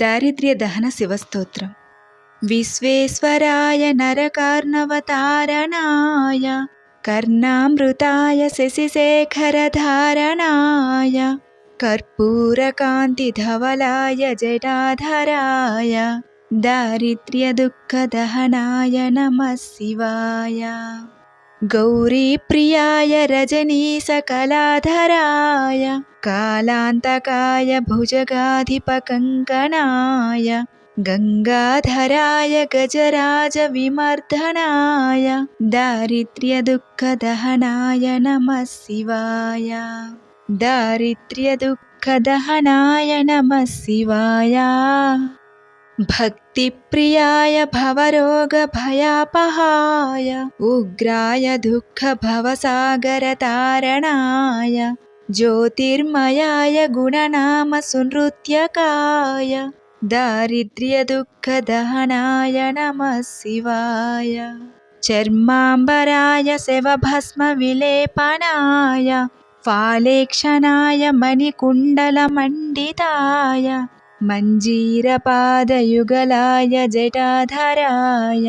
दारिद्र्यदहनशिवस्तोत्रम् विश्वेश्वराय नरकार्णवतारणाय कर्णामृताय शशिशेखरधारणाय कर्पूरकान्तिधवलाय जटाधराय दारिद्र्यदुःखदहनाय नमः शिवाय गौरीप्रियाय रजनीशकलाधराय कालान्तकाय भुजगाधिपकङ्कणाय गङ्गाधराय गजराजविमर्दनाय दारिद्र्यदुःखदहनाय नमः शिवाय। दारिद्र्यदुःखदहनाय नमः शिवाय भक्तिप्रियाय भवरोगभयापहाय उग्राय दुःखभवसागरतारणाय ज्योतिर्मयाय गुणनामसुनृत्यकाय दारिद्र्यदुःखदहनाय नमः शिवाय चर्माम्बराय शिवभस्मविलेपनाय फालेक्षणाय मणिकुण्डलमण्डिताय मञ्जीरपादयुगलाय जटाधराय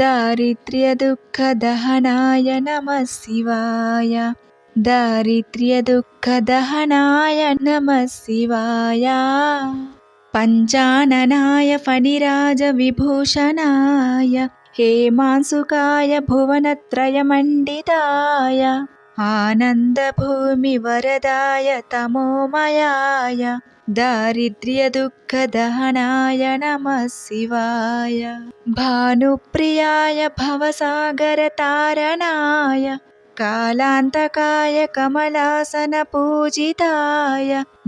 दारिद्र्यदुःखदहनाय नमः शिवाय दारिद्र्यदुःखदहनाय नमः शिवाय पञ्चाननाय फणिराजविभूषणाय हेमांसुकाय भुवनत्रयमण्डिताय आनन्दभूमिवरदाय तमोमयाय दारिद्र्यदुःखदहनाय नमः शिवाय। भानुप्रियाय भवसागरतारणाय कालान्तकाय कमलासनपूजिताय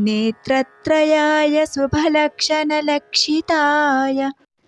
नेत्रत्रयाय शुभलक्षणलक्षिताय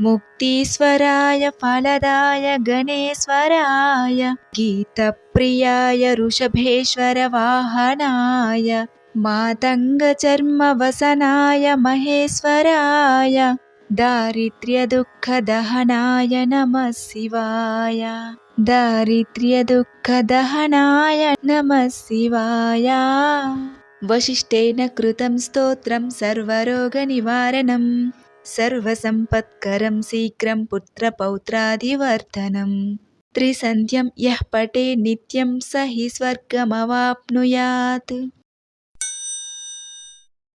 मुक्तीश्वराय फलदाय गणेश्वराय गीतप्रियाय ऋषभेश्वरवाहनाय मातङ्गचर्मवसनाय महेश्वराय दारिद्र्यदुःखदहनाय नमः शिवाय दारिद्र्यदुःखदहनाय नमः शिवाय वसिष्ठेन कृतं स्तोत्रं सर्वरोगनिवारणं सर्वसम्पत्करं शीघ्रं पुत्रपौत्रादिवर्धनं त्रिसन्ध्यं यः पठे नित्यं स हि स्वर्गमवाप्नुयात्